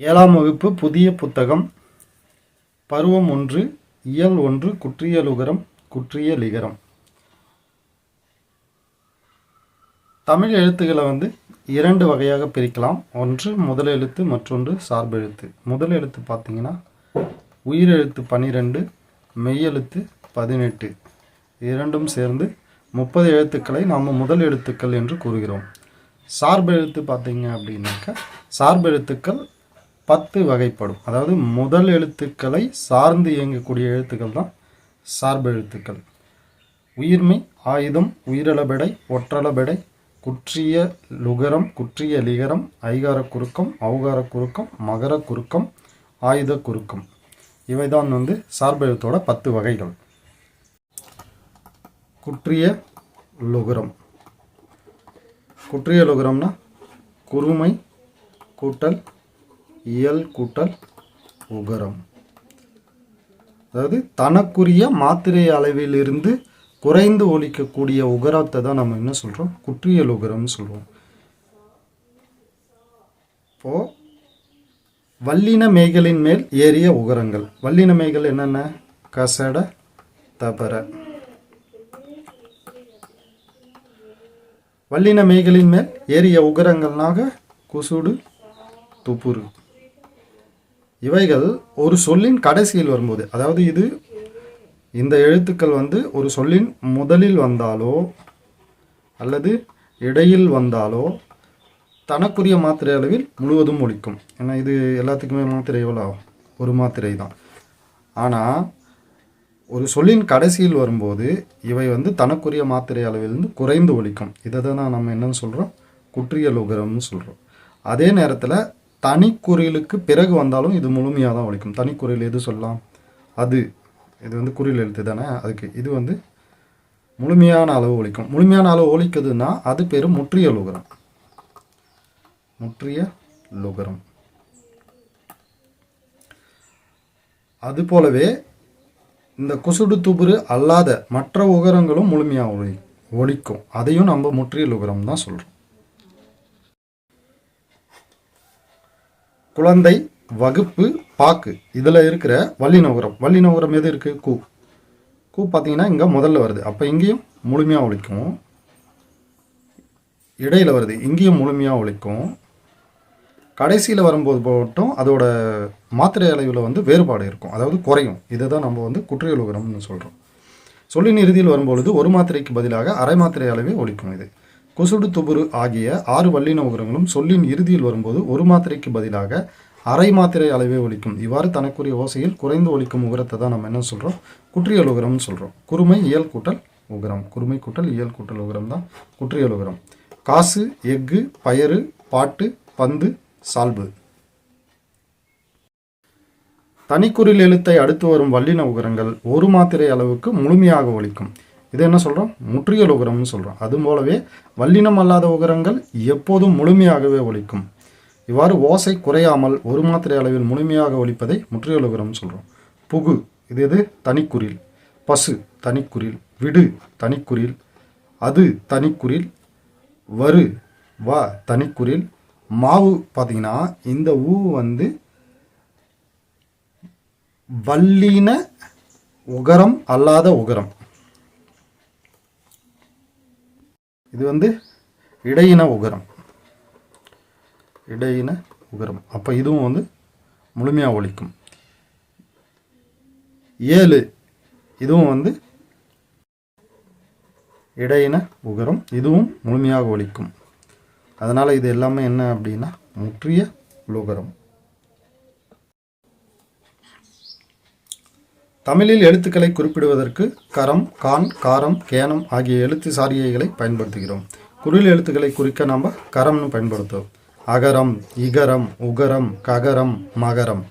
ஏழாம் வகுப்பு புதிய புத்தகம் பருவம் ஒன்று இயல் ஒன்று குற்றியலுகரம் குற்றியலிகரம் தமிழ் எழுத்துக்களை வந்து இரண்டு வகையாக பிரிக்கலாம். ஒன்று முதல் எழுத்து மற்றொன்று சார்பெழுத்து முதல் எழுத்து பார்த்தீங்கன்னா உயிரெழுத்து பன்னிரெண்டு மெய்யெழுத்து பதினெட்டு. இரண்டும் சேர்ந்து முப்பது எழுத்துக்களை நாம் முதல் எழுத்துக்கள் என்று கூறுகிறோம். சார்பெழுத்து பார்த்தீங்க அப்படின்னாக்கா சார்பெழுத்துக்கள் பத்து வகைப்படும். அதாவது முதல் எழுத்துக்களை சார்ந்து இயங்கக்கூடிய எழுத்துக்கள் தான் சார்பெழுத்துக்கள் உயிர்மை ஆயுதம் உயிரளபெடை ஒற்றளபெடை குற்றிய லுகரம் குற்றிய லிகரம் ஐகார குறுக்கம் அவுகார குறுக்கம் மகர குறுக்கம் ஆயுத குறுக்கம். இவைதான் வந்து சார்பெழுத்தோட பத்து வகைகள். குற்றிய லுகரம். குற்றிய லுகரம்னா குறுமை கூட்டல் இயல் கூட்டல் உகரம். அதாவது தனக்குரிய மாத்திரை அளவிலிருந்து குறைந்து ஒழிக்கக்கூடிய உகரத்தை தான் நம்ம என்ன சொல்கிறோம் குற்றியல் உகரம்னு சொல்லுவோம் இப்போ வல்லின மேய்களின் மேல் ஏறிய உகரங்கள். வல்லின மேய்கள் என்னென்ன? கசட தபர. வல்லின மேய்களின் மேல் ஏறிய உகரங்கள்னாக குசுடு துப்புரு. இவைகள் ஒரு சொல்லின் கடைசியில் வரும்போது அதாவது இது இந்த எழுத்துக்கள் வந்து ஒரு சொல்லின் முதலில் வந்தாலோ அல்லது இடையில் வந்தாலோ தனக்குரிய மாத்திரை அளவில் முழுவதும் ஒழிக்கும். ஏன்னா இது எல்லாத்துக்குமே மாத்திரை எவ்வளோ ஒரு மாத்திரை தான். ஆனால் ஒரு சொல்லின் கடைசியில் வரும்போது இவை வந்து தனக்குரிய மாத்திரை அளவிலிருந்து குறைந்து ஒழிக்கும். இதை தான் நம்ம என்னன்னு சொல்கிறோம் குற்றியல் உகரம்னு சொல்கிறோம் அதே நேரத்தில் தனிக்குறியலுக்கு பிறகு வந்தாலும் இது முழுமையாக தான் ஒழிக்கும். தனிக்குறில் எது சொல்லலாம்? அது. இது வந்து குறியல் எழுத்து தானே? அதுக்கு இது வந்து முழுமையான அளவு ஒழிக்கும். முழுமையான அளவு ஒழிக்குதுன்னா அது பேர் முற்றிய லுகரம். முற்றிய லுகரம். அது போலவே இந்த குசுடு துபுரு அல்லாத மற்ற உகரங்களும் முழுமையாக ஒழி ஒழிக்கும். அதையும் நம்ம முற்றிய லுகரம் தான் சொல்கிறோம் குழந்தை வகுப்பு பாக்கு. இதில் இருக்கிற வல்லின உரம் வல்லின உரம் எது இருக்குது கூ. கூ பார்த்தீங்கன்னா இங்கே முதல்ல வருது. அப்போ இங்கேயும் முழுமையாக ஒழிக்கும். இடையில் வருது. இங்கேயும் முழுமையாக ஒழிக்கும். கடைசியில் வரும்போது மட்டும் அதோட மாத்திரை அளவில் வந்து வேறுபாடு இருக்கும். அதாவது குறையும். இதை தான் நம்ம வந்து குற்றியல் உகரம்னு சொல்கிறோம் சொல்லின் இறுதியில் வரும்பொழுது ஒரு மாத்திரைக்கு பதிலாக அரை மாத்திரை அளவே ஒழிக்கும் இது. குசுடு துபுரு ஆகிய ஆறு வல்லின உகரங்களும் சொல்லின் இறுதியில் வரும்போது ஒரு மாத்திரைக்கு பதிலாக அரை மாத்திரை அளவே ஒலிக்கும். இவ்வாறு தனக்குரிய ஓசையில் குறைந்து ஒழிக்கும் உகரத்தை தான் நம்ம என்ன சொல்கிறோம் குற்றியல் உகரம்னு சொல்கிறோம் குறுமை இயல் கூட்டல் உகரம். குறுமை கூட்டல் இயல் கூட்டல் உகரம் தான் குற்றியல் உகரம். காசு எஃகு பயறு பாட்டு பந்து சால்பு. தனிக்குறில் எழுத்தை அடுத்து வரும் வல்லின உகரங்கள் ஒரு மாத்திரை அளவுக்கு முழுமையாக ஒலிக்கும். இது என்ன சொல்கிறோம் முற்றியல் உகரம்னு சொல்கிறோம் அது போலவே வல்லினம் அல்லாத உகரங்கள் எப்போதும் முழுமையாகவே ஒழிக்கும் இவ்வாறு ஓசை குறையாமல் ஒரு மாத்திரை அளவில் முழுமையாக ஒழிப்பதை முற்றியல் உகரம்னு சொல்கிறோம் புகு இது எது? தனிக்குறில் பசு தனிக்குறில் விடு தனிக்குறில் அது தனிக்குறில் வரு வா தனிக்குறில் மாவு பார்த்தீங்கன்னா இந்த ஊ வந்து வல்லின உகரம் அல்லாத உகரம். இது வந்து இடையின உகரம். இடையின உகரம். அப்போ இதுவும் வந்து முழுமையாக ஒழிக்கும். ஏழு இதுவும் வந்து இடையின உகரம். இதுவும் முழுமையாக ஒழிக்கும். அதனால் இது எல்லாமே என்ன அப்படின்னா முற்றிய உலோகரம். தமிழில் எழுத்துக்களை குறிப்பிடுவதற்கு கரம் கான் காரம் கேனம் ஆகிய எழுத்து சாரியைகளை பயன்படுத்துகிறோம். குரில் எழுத்துக்களை குறிக்க நாம் கரம்னு பயன்படுத்துவோம். அகரம் இகரம் உகரம் ககரம் மகரம்.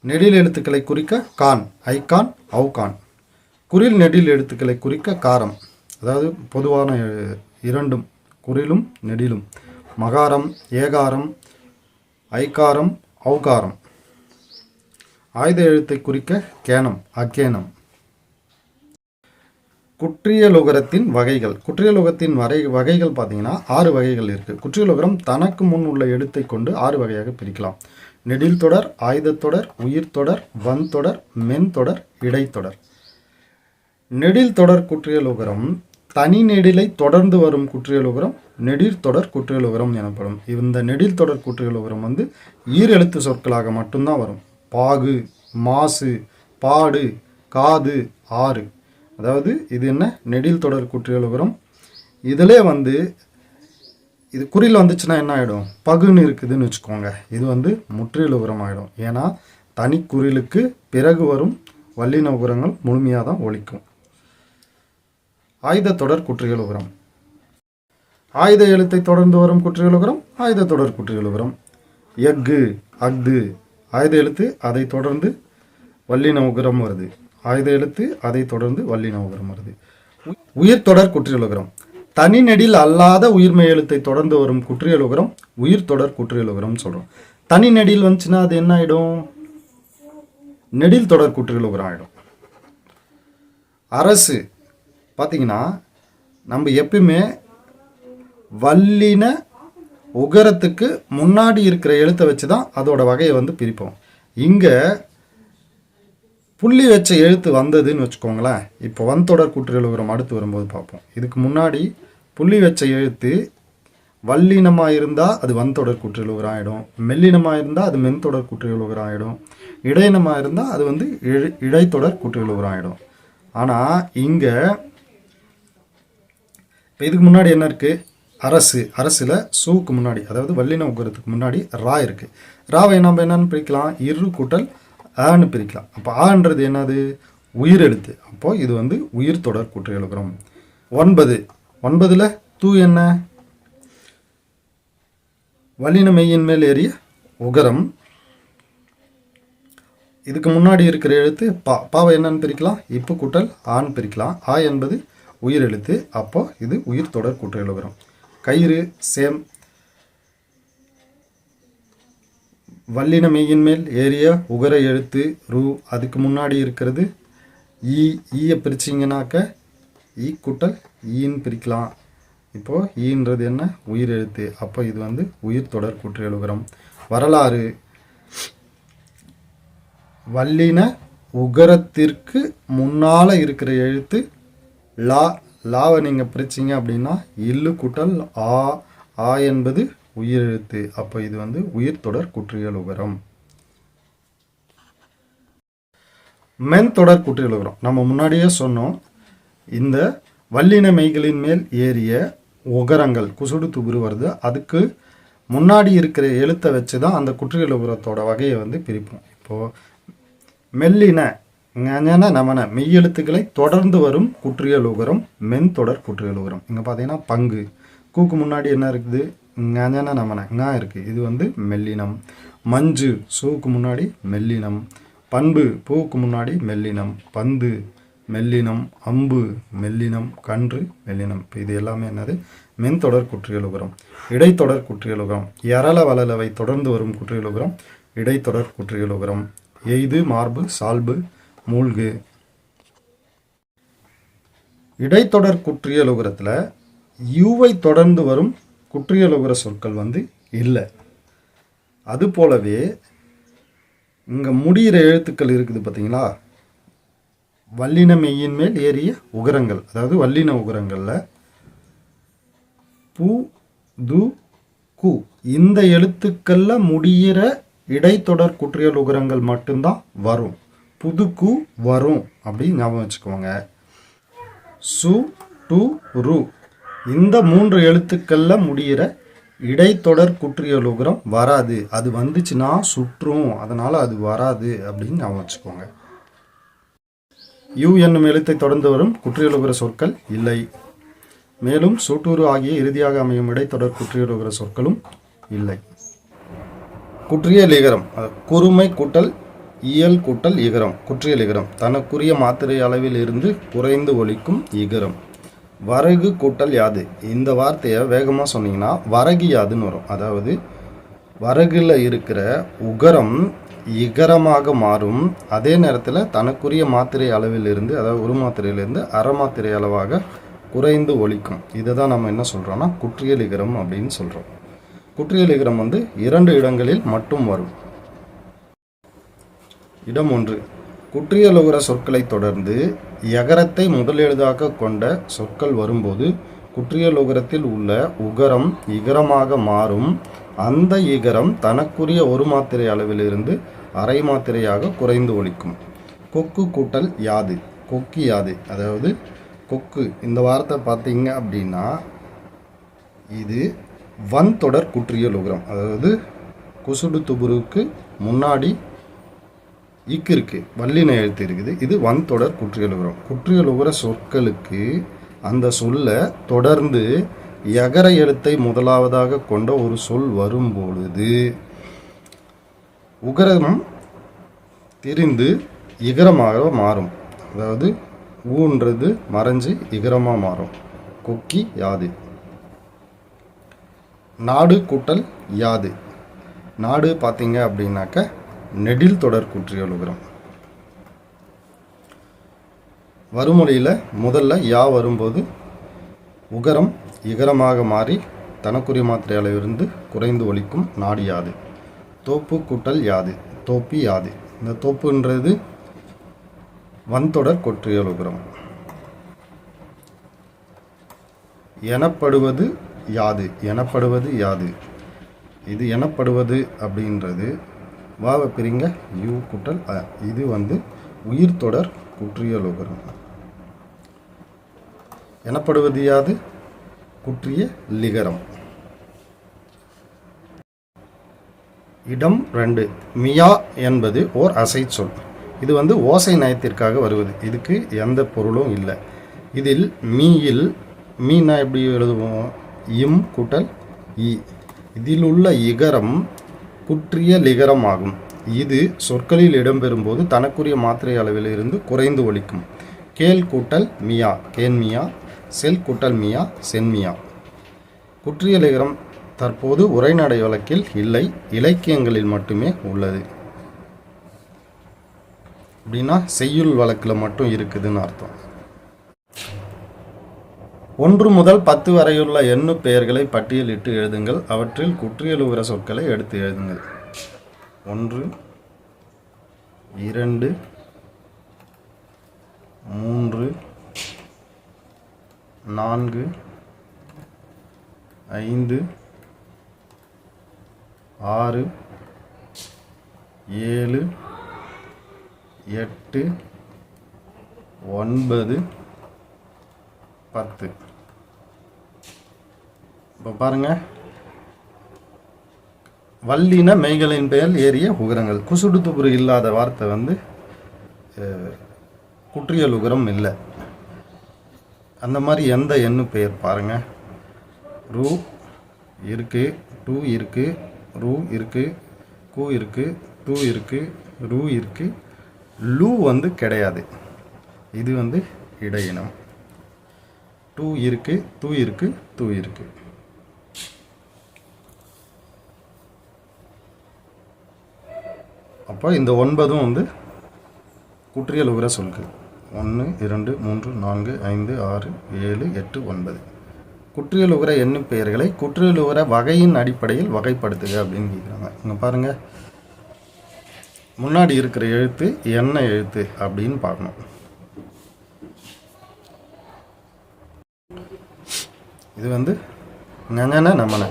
நெடில் எழுத்துக்களை குறிக்க கான் ஐகான் அவுகான். குரில் நெடில் எழுத்துக்களை குறிக்க காரம். அதாவது பொதுவான இரண்டும் குரிலும் நெடிலும். மகாரம் ஏகாரம் ஐகாரம் அவுகாரம். ஆயுத எழுத்தை குறிக்க கேனம் அக்கேனம் குற்றியலுகரத்தின் வகைகள். குற்றியலுகத்தின் வரை வகைகள் பார்த்தீங்கன்னா ஆறு வகைகள் இருக்குது குற்றியலுகரம் தனக்கு முன் உள்ள எழுத்தை கொண்டு ஆறு வகையாக பிரிக்கலாம். நெடில் தொடர் ஆயுதத்தொடர் உயிர்த்தொடர் வன்தொடர் மென்தொடர் இடைத்தொடர் நெடில் தொடர் குற்றியலுகரம் தனி நெடிலை தொடர்ந்து வரும் குற்றியலுகரம் நெடில் தொடர் குற்றியலுகரம் எனப்படும். இந்த நெடில் தொடர் குற்றியலுகரம் வந்து ஈரெழுத்து சொற்களாக மட்டும்தான் வரும். பாகு மாசு பாடு காது ஆறு. அதாவது இது என்ன? நெடில் தொடர் குற்றியலுகரம் இதிலே வந்து இது குறியில் வந்துச்சுன்னா என்ன ஆகிடும் பகுன்னு இருக்குதுன்னு வச்சுக்கோங்க. இது வந்து முற்றியல் உரம் ஆகிடும் ஏன்னா தனி குறிலுக்கு பிறகு வரும் வல்லின உரங்கள் முழுமையாக தான் ஒழிக்கும் ஆயுத தொடர் குற்றியலுகரம் ஆயுத எழுத்தை தொடர்ந்து வரும் குற்றியலுகரம் ஆயுத தொடர் குற்றியலுகரம் எஃகு அஃது ஆயுத எழுத்து அதை தொடர்ந்து வல்லின உகரம் வருது. ஆயுத எழுத்து அதை தொடர்ந்து வல்லின உகரம் வருது. உ- உயிர் தொடர் குற்றியலுகரம் தனிநெடில் அல்லாத உயிர்மெய் எழுத்தை தொடர்ந்து வரும் குற்றியலுகரம் உயிர் தொடர் குற்றியலுகரம் சொல்கிறோம் தனி நெடில் வந்துச்சுன்னா அது என்ன ஆகிடும் நெடில் தொடர் குற்றியலுகரம் ஆகிடும் அரசு பார்த்தீங்கன்னா நம்ம எப்பயுமே வல்லின உகரத்துக்கு முன்னாடி இருக்கிற எழுத்தை வச்சு தான் அதோட வகையை வந்து பிரிப்போம். இங்கே புள்ளி வச்ச எழுத்து வந்ததுன்னு வச்சுக்கோங்களேன். இப்போ வன்தொடர் உகரம் அடுத்து வரும்போது பார்ப்போம். இதுக்கு முன்னாடி புள்ளி வச்ச எழுத்து வல்லினமாக இருந்தால் அது வன்தொடர் உகரம் ஆகிடும் மெல்லினமாக இருந்தால் அது மென்தொடர் குற்றியலுகரம் ஆகிடும் இடையினமாக இருந்தால் அது வந்து இழை இடைத்தொடர் குற்றியலுகரம் ஆகிடும் ஆனால் இங்கே இப்போ இதுக்கு முன்னாடி என்ன இருக்குது அரசு அரசில் சூவுக்கு முன்னாடி அதாவது வல்லின உகரத்துக்கு முன்னாடி ரா இருக்குது ராவை நம்ம என்னன்னு பிரிக்கலாம். இரு கூட்டல் ஆன்னு பிரிக்கலாம். அப்போ ஆன்றது என்னது? உயிர் எழுத்து அப்போது இது வந்து உயிர் தொடர் கூற்று எழுகிறோம் ஒன்பது. ஒன்பதில் தூ என்ன? வல்லின மெய்யின் மேல் ஏறிய உகரம். இதுக்கு முன்னாடி இருக்கிற எழுத்து பா. பாவை என்னன்னு பிரிக்கலாம். இப்பு கூட்டல் ஆண் பிரிக்கலாம். ஆ என்பது உயிர் எழுத்து அப்போ இது உயிர் தொடர் கூட்டு எழுகிறோம் கயிறு சேம். வல்லின மெய்யின் மேல் ஏறிய உகர எழுத்து ரூ அதுக்கு முன்னாடி இருக்கிறது. ஈ ஈயை பிரிச்சிங்கனாக்க ஈ கூட்டல் ஈன்னு பிரிக்கலாம். இப்போது ஈன்றது என்ன? உயிர் எழுத்து. அப்போ இது வந்து உயிர் தொடர் கூற்று எழுகிறோம். வரலாறு. வல்லின உகரத்திற்கு முன்னால் இருக்கிற எழுத்து லா லாவை நீங்கள் பிரிச்சிங்க அப்படின்னா இல்லு கூட்டல் ஆ ஆ என்பது உயிர் எழுத்து அப்போ இது வந்து உயிர் தொடர் குற்றியல் உகரம் மென் தொடர் குற்றியல் உகரம் நம்ம முன்னாடியே சொன்னோம். இந்த வல்லின மெய்களின் மேல் ஏறிய உகரங்கள் குசுடு துபுரு வருது. அதுக்கு முன்னாடி இருக்கிற எழுத்தை வச்சு தான் அந்த குற்றியல் உகரத்தோட வகையை வந்து பிரிப்போம். இப்போது மெல்லின ஞன நமன மெய்யெழுத்துக்களை தொடர்ந்து வரும் குற்றியல் உகரம் மென் தொடர் குற்றியல் உகரம் இங்கே பார்த்தீங்கன்னா பங்கு. கூக்கு முன்னாடி என்ன இருக்குது? ஞன நமன ஞா இருக்குது இது வந்து மெல்லினம். மஞ்சு சூக்கு முன்னாடி மெல்லினம். பண்பு பூவுக்கு முன்னாடி மெல்லினம். பந்து மெல்லினம். அம்பு மெல்லினம். கன்று மெல்லினம். இப்போ இது எல்லாமே என்னது? மென்தொடர் குற்றியலுகரம். இடைத்தொடர் குற்றியலுகரம். எரள வளலவை தொடர்ந்து வரும் குற்றியலுகரம். இடைத்தொடர் குற்றியலுகரம். எய்து மார்பு சால்பு மூழ்கு. இடைத்தொடர் குற்றியலுகரத்தில் யூவை தொடர்ந்து வரும் குற்றியலுகர சொற்கள் வந்து இல்லை. அது போலவே இங்கே முடிகிற எழுத்துக்கள் இருக்குது பார்த்தீங்களா வல்லின மெய்யின் மேல் ஏறிய உகரங்கள். அதாவது வல்லின உகரங்களில் பு து கு. இந்த எழுத்துக்களில் முடிகிற இடைத்தொடர் குற்றியல் உகரங்கள் மட்டும்தான் வரும். புதுக்கு வரும் அப்படின்னு ஞாபகம் வச்சுக்கோங்க. சு டு ரு. இந்த மூன்று எழுத்துக்களில் முடிகிற இடைத்தொடர் குற்றியலுகரம் வராது. அது வந்துச்சுன்னா சுற்றும். அதனால் அது வராது அப்படின்னு ஞாபகம் வச்சுக்கோங்க. யூ என்னும் எழுத்தை தொடர்ந்து வரும் குற்றியலுகர சொற்கள் இல்லை. மேலும் சூட்டூறு ஆகிய இறுதியாக அமையும் இடைத்தொடர் குற்றியலுகர சொற்களும் இல்லை. குற்றியலிகரம் குறுமை கூட்டல் இயல் கூட்டல் இகரம் குற்றியல் இகரம். தனக்குரிய மாத்திரை அளவில் இருந்து குறைந்து ஒழிக்கும் இகரம். வரகு கூட்டல் யாது. இந்த வார்த்தையை வேகமாக சொன்னீங்கன்னா வரகு யாதுன்னு வரும். அதாவது வரகுல இருக்கிற உகரம் இகரமாக மாறும். அதே நேரத்தில் தனக்குரிய மாத்திரை அளவிலிருந்து அதாவது ஒரு மாத்திரையிலிருந்து அரை மாத்திரை அளவாக குறைந்து ஒழிக்கும் இதை தான் நம்ம என்ன சொல்கிறோன்னா குற்றியல் இகரம் அப்படின்னு சொல்கிறோம் குற்றியல் இகரம் வந்து இரண்டு இடங்களில் மட்டும் வரும். இடம் ஒன்று. குற்றியலுகர சொற்களை தொடர்ந்து யகரத்தை முதலெழுதாக கொண்ட சொற்கள் வரும்போது குற்றியலுகரத்தில் உள்ள உகரம் இகரமாக மாறும். அந்த இகரம் தனக்குரிய ஒரு மாத்திரை அளவிலிருந்து அரை மாத்திரையாக குறைந்து ஒழிக்கும். கொக்கு கூட்டல் யாது. கொக்கு யாது. அதாவது கொக்கு. இந்த வார்த்தை பார்த்தீங்க அப்படின்னா இது வன் தொடர் குற்றியல் உகரம் அதாவது குசுடு துபுருக்கு முன்னாடி இக்கு இருக்குது வல்லின எழுத்து இருக்குது. இது வன் தொடர் குற்றியல் உகரம் உகர சொற்களுக்கு அந்த சொல்ல தொடர்ந்து எகர எழுத்தை முதலாவதாக கொண்ட ஒரு சொல் வரும்பொழுது உகரம் திரிந்து இகரமாக மாறும். அதாவது ஊன்றது மறைஞ்சு இகரமாக மாறும். கொக்கி யாது. நாடு கூட்டல் யாது. நாடு பார்த்தீங்க அப்படின்னாக்க நெடில் தொடர் குற்றியல் உகரம் வறுமொழியில் முதல்ல யா வரும்போது உகரம் இகரமாக மாறி தனக்குரிய மாத்திரை அளவிலிருந்து குறைந்து ஒழிக்கும் நாடு யாது. தோப்பு கூட்டல் யாது தோப்பி யாது. இந்த தோப்புன்றது வன்தொடர் கொற்றியல் உகரம் எனப்படுவது யாது எனப்படுவது யாது. இது எனப்படுவது அப்படின்றது வாவை பிரிங்க யூ குட்டல் அ இது வந்து உயிர் தொடர் குற்றியல் உகரம் எனப்படுவது யாது குற்றிய லிகரம். இடம் ரெண்டு மியா என்பது ஓர் அசை சொல். இது வந்து ஓசை நயத்திற்காக வருவது. இதுக்கு எந்த பொருளும் இல்லை. இதில் மீயில் மீனா எப்படி எழுதுவோம்? இம் கூட்டல் இ. இதில் உள்ள இகரம் குற்றிய லிகரம் ஆகும் இது சொற்களில் இடம்பெறும்போது தனக்குரிய மாத்திரை அளவில் இருந்து குறைந்து ஒழிக்கும். கேல் கூட்டல் மியா கேன்மியா செல் கூட்டல் மியா சென்மியா குற்றிய லிகரம் தற்போது உரைநடை வழக்கில் இல்லை இலக்கியங்களில் மட்டுமே உள்ளது. அப்படின்னா செய்யுள் வழக்கில் மட்டும் இருக்குதுன்னு அர்த்தம். ஒன்று முதல் பத்து வரையுள்ள எண்ணு பெயர்களை பட்டியலிட்டு எழுதுங்கள். அவற்றில் குற்றியலுகிற சொற்களை எடுத்து எழுதுங்கள். ஒன்று இரண்டு மூன்று நான்கு ஐந்து ஆறு ஏழு எட்டு ஒன்பது பத்து. இப்போ பாருங்கள் வல்லின மெய்களின் பெயர் ஏறிய உகரங்கள். குசுடு துபுரு இல்லாத வார்த்தை வந்து குற்றியல் உகரம் இல்லை. அந்த மாதிரி எந்த எண்ணு பெயர் பாருங்கள் ரூ இருக்குது டூ இருக்கு ரூ இருக்கு கூ இருக்கு டூ இருக்கு ரூ இருக்கு. லூ வந்து கிடையாது. இது வந்து இடையினம். டூ இருக்கு தூ இருக்கு தூ இருக்குது அப்போ இந்த ஒன்பதும் வந்து குற்றியல் உகர சொல்கள். ஒன்று இரண்டு மூன்று நான்கு ஐந்து ஆறு ஏழு எட்டு ஒன்பது. குற்றியல் உகர எண்ணு பெயர்களை குற்றியல் உகர வகையின் அடிப்படையில் வகைப்படுத்துக அப்படின்னு கேட்குறாங்க இங்கே பாருங்கள் முன்னாடி இருக்கிற எழுத்து என்ன எழுத்து அப்படின்னு பார்க்கணும். இது வந்து ஞன நமன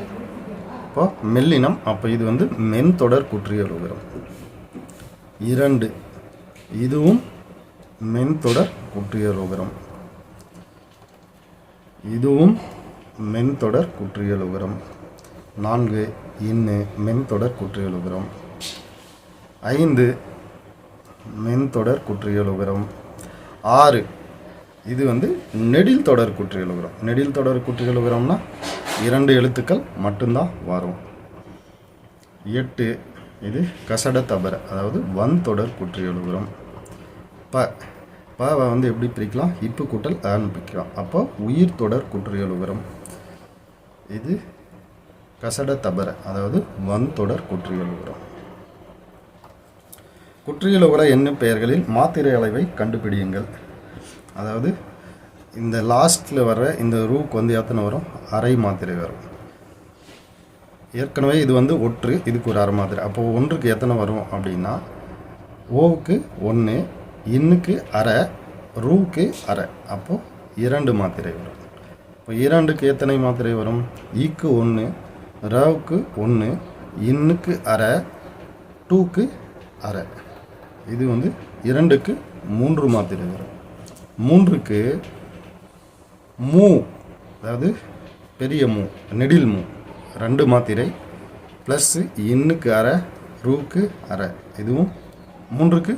இப்போ மெல்லினம் அப்போ இது வந்து மென் தொடர் குற்றியல் உகரம் இரண்டு. இதுவும் மென்தொடர் குற்றியலுகரம். குற்றியல் உகரம் இதுவும் மென்தொடர் குற்றியலுகரம். குற்றியல் உகரம் நான்கு இன்னு மென்தொடர் குற்றியலுகரம். குற்றியல் உகரம் ஐந்து மென்தொடர் குற்றியலுகரம். குற்றியல் உகரம் ஆறு இது வந்து நெடில் தொடர் குற்றியல் உகரம் நெடில் தொடர் குற்றியல் உகரம்னா இரண்டு எழுத்துக்கள் மட்டும்தான் வரும். எட்டு இது கசட தபர அதாவது வன் தொடர் குற்றி உகரம் ப பாவை வந்து எப்படி பிரிக்கலாம்? இப்பு கூட்டல் ஆன்னு பிரிக்கலாம். அப்போ உயிர் தொடர் குற்றியல் உகரம் இது கசட தபர அதாவது வன்தொடர் குற்றியல் உரம் குற்றியல் உர என்னும் பெயர்களில் மாத்திரை அளவை கண்டுபிடியுங்கள். அதாவது இந்த லாஸ்ட்டில் வர்ற இந்த ரூக்கு வந்து எத்தனை வரும்? அரை மாத்திரை வரும். ஏற்கனவே இது வந்து ஒற்று இதுக்கு ஒரு அரை மாத்திரை அப்போது ஒன்றுக்கு எத்தனை வரும் அப்படின்னா ஓவுக்கு ஒன்று இன்னுக்கு அரை ரூக்கு அரை. அப்போது இரண்டு மாத்திரை வரும். இப்போ இரண்டுக்கு எத்தனை மாத்திரை வரும்? ஈக்கு ஒன்று ரவுக்கு ஒன்று இன்னுக்கு அரை டூக்கு அரை. இது வந்து இரண்டுக்கு மூன்று மாத்திரை வரும். மூன்றுக்கு மூ அதாவது பெரிய மூ நெடில் மூ. ரெண்டு மாத்திரை ப்ளஸ்ஸு இன்னுக்கு அரை ரூக்கு அரை. இதுவும் மூன்றுக்கு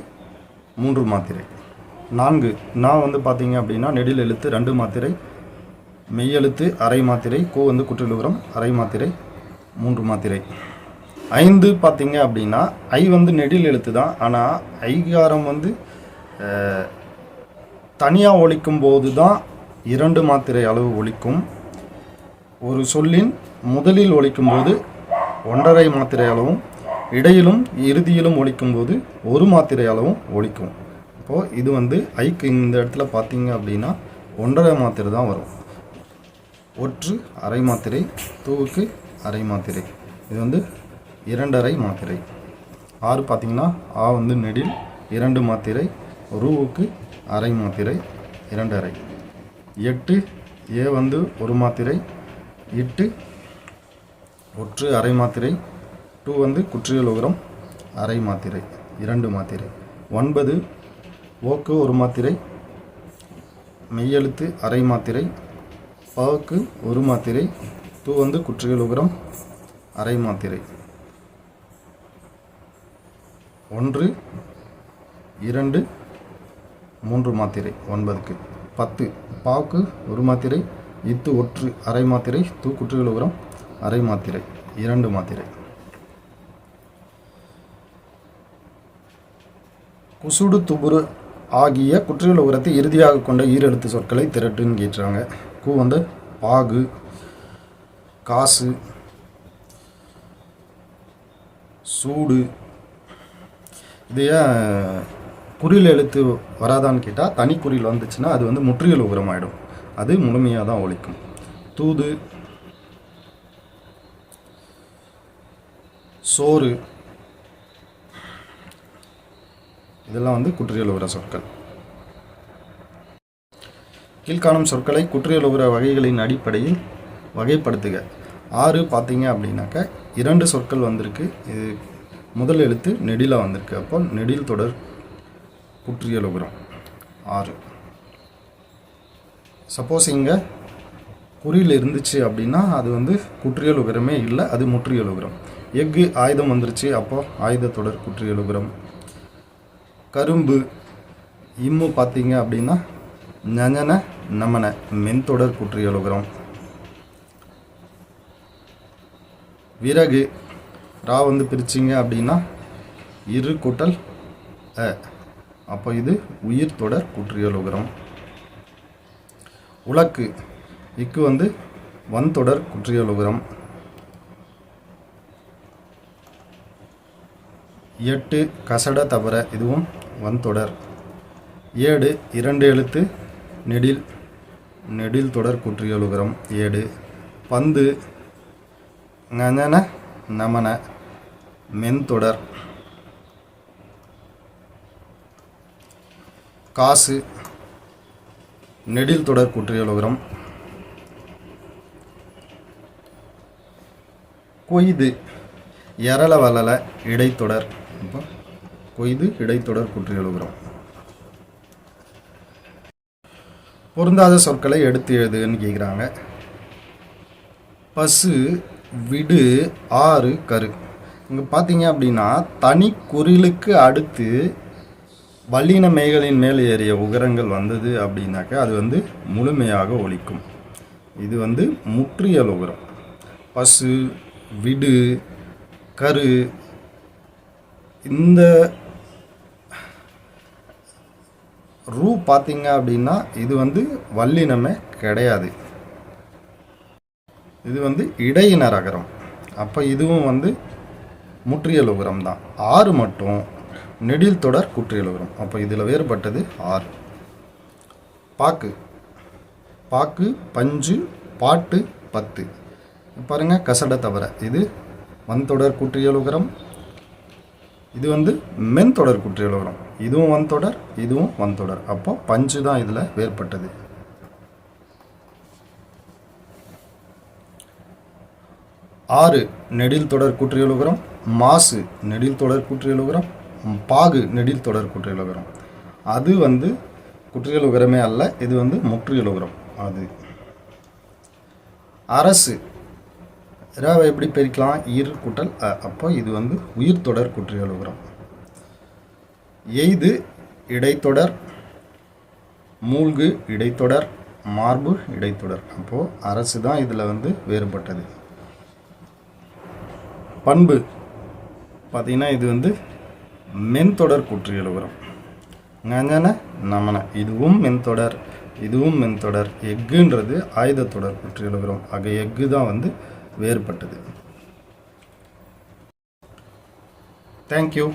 மூன்று மாத்திரை. நான்கு. நான் வந்து பார்த்தீங்க அப்படின்னா நெடில் எழுத்து ரெண்டு மாத்திரை மெய்யெழுத்து அரை மாத்திரை கோ வந்து குற்றிலுகரம் அரை மாத்திரை மூன்று மாத்திரை. ஐந்து பார்த்தீங்க அப்படின்னா ஐ வந்து நெடில் எழுத்து தான். ஆனால் ஐகாரம் வந்து தனியாக ஒழிக்கும் போது தான் இரண்டு மாத்திரை அளவு ஒழிக்கும். ஒரு சொல்லின் முதலில் ஒழிக்கும் போது ஒன்றரை மாத்திரை அளவும் இடையிலும் இறுதியிலும் ஒழிக்கும் போது ஒரு மாத்திரை அளவும் ஒழிக்கும் இப்போது இது வந்து ஐக்கு இந்த இடத்துல பார்த்தீங்க அப்படின்னா ஒன்றரை மாத்திரை தான் வரும். ஒற்று அரை மாத்திரை தூவுக்கு அரை மாத்திரை. இது வந்து இரண்டரை மாத்திரை. ஆறு பார்த்திங்கன்னா ஆ வந்து நெடில் இரண்டு மாத்திரை ரூவுக்கு அரை மாத்திரை இரண்டரை. எட்டு ஏ வந்து ஒரு மாத்திரை எட்டு ஒற்று அரை மாத்திரை. டூ வந்து குற்றியல் உகரம் அரை மாத்திரை இரண்டு மாத்திரை. ஒன்பது ஓக்கு ஒரு மாத்திரை மெய்யெழுத்து அரை மாத்திரை பாவுக்கு ஒரு மாத்திரை. தூ வந்து குற்றியல் உகரம் அரை மாத்திரை. ஒன்று இரண்டு மூன்று மாத்திரை ஒன்பதுக்கு. பத்து பாவுக்கு ஒரு மாத்திரை இத்து ஒற்று அரை மாத்திரை தூ உரம் அரை மாத்திரை இரண்டு மாத்திரை. குசுடு துபுரு ஆகிய குற்றியல் உரத்தை இறுதியாக கொண்ட ஈரெழுத்து சொற்களை திரட்டுன்னு கேட்டுறாங்க கூ வந்து பாகு காசு சூடு. இது ஏன் குறில் எழுத்து வராதான்னு கேட்டால் தனி குறியில் வந்துச்சுன்னா அது வந்து முற்றியல் உரம் ஆகிடும் அது முழுமையாக தான் ஒழிக்கும். தூது சோறு இதெல்லாம் வந்து குற்றியல் சொற்கள். கீழ்காணும் சொற்களை குற்றியல் வகைகளின் அடிப்படையில் வகைப்படுத்துக. ஆறு பார்த்தீங்க அப்படின்னாக்க இரண்டு சொற்கள் வந்திருக்கு. இது முதல் எழுத்து நெடிலாக வந்திருக்கு. அப்போ நெடில் தொடர் குற்றியல் ஆறு. சப்போஸ் இங்கே குறியில் இருந்துச்சு அப்படின்னா அது வந்து குற்றியல் உகரமே இல்லை அது முற்றியல் உகரம் எஃகு ஆயுதம் வந்துருச்சு அப்போ ஆயுத தொடர் குற்றியல் உகரம் கரும்பு இம்மு பார்த்தீங்க அப்படின்னா நனன நமன மென்தொடர் குற்றியல் உகரம் விறகு ரா வந்து பிரிச்சிங்க அப்படின்னா இரு கூட்டல் அப்போ இது உயிர் தொடர் குற்றியல் உகரம் உலக்கு. இக்கு வந்து வன்தொடர் குற்றியல் உகரம் எட்டு கசட தவற இதுவும் வன்தொடர். ஏடு இரண்டு எழுத்து நெடில் நெடில் தொடர் குற்றியல் உகரம் ஏடு பந்து ஞன நமன மென்தொடர். காசு நெடில் தொடர் குற்றியல் கொய்து எரள வளல இடைத்தொடர் கொய்து இடைத்தொடர் குற்றியல் பொருந்தாத சொற்களை எடுத்து எழுதுன்னு கேட்குறாங்க பசு விடு ஆறு கரு. இங்கே பார்த்தீங்க அப்படின்னா தனி குரிலுக்கு அடுத்து வல்லின மேகலின் மேல் ஏறிய உகரங்கள் வந்தது அப்படின்னாக்கா அது வந்து முழுமையாக ஒழிக்கும் இது வந்து முற்றியல் உகரம். பசு விடு கரு இந்த ரூ பார்த்தீங்க அப்படின்னா இது வந்து வல்லினமே கிடையாது. இது வந்து இடையினர் அகரம் அப்போ இதுவும் வந்து முற்றியலுகரம் தான். ஆறு மட்டும் நெடில் தொடர் குற்றியலுகரம். அப்போ இதில் வேறுபட்டது ஆறு பாக்கு. பாக்கு பஞ்சு பாட்டு பத்து. பாருங்கள் கசட தவிர இது வன்தொடர் குற்றியலுகரம். இது வந்து மென்தொடர் குற்றியலுகரம். இதுவும் வன்தொடர் இதுவும் வன்தொடர் அப்போ பஞ்சு தான் இதில் வேறுபட்டது. ஆறு நெடில் தொடர் குற்றியலுகரம். மாசு நெடில் தொடர் குற்றியலுகரம். பாகு நெடில் தொடர் குற்றியல் உகரம் அது வந்து குற்றியல் உகரமே அல்ல இது வந்து முற்றியல் உகரம் அது அரசு. ராவை எப்படி பிரிக்கலாம்? ஈர் குட்டல் அப்போ இது வந்து உயிர் தொடர் குற்றியலுகரம். எய்து இடைத்தொடர் மூழ்கு இடைத்தொடர் மார்பு இடைத்தொடர். அப்போது அரசு தான் இதில் வந்து வேறுபட்டது. பண்பு. பார்த்திங்கன்னா இது வந்து மென்தொடர் குற்றியலுகரம் ஞன நமன. இதுவும் மென்தொடர். இதுவும் மென்தொடர். எக்குன்றது ஆயுதத்தொடர் குற்றியலுகரம் ஆக எஃகு தான் வந்து வேறுபட்டது. தேங்க்யூ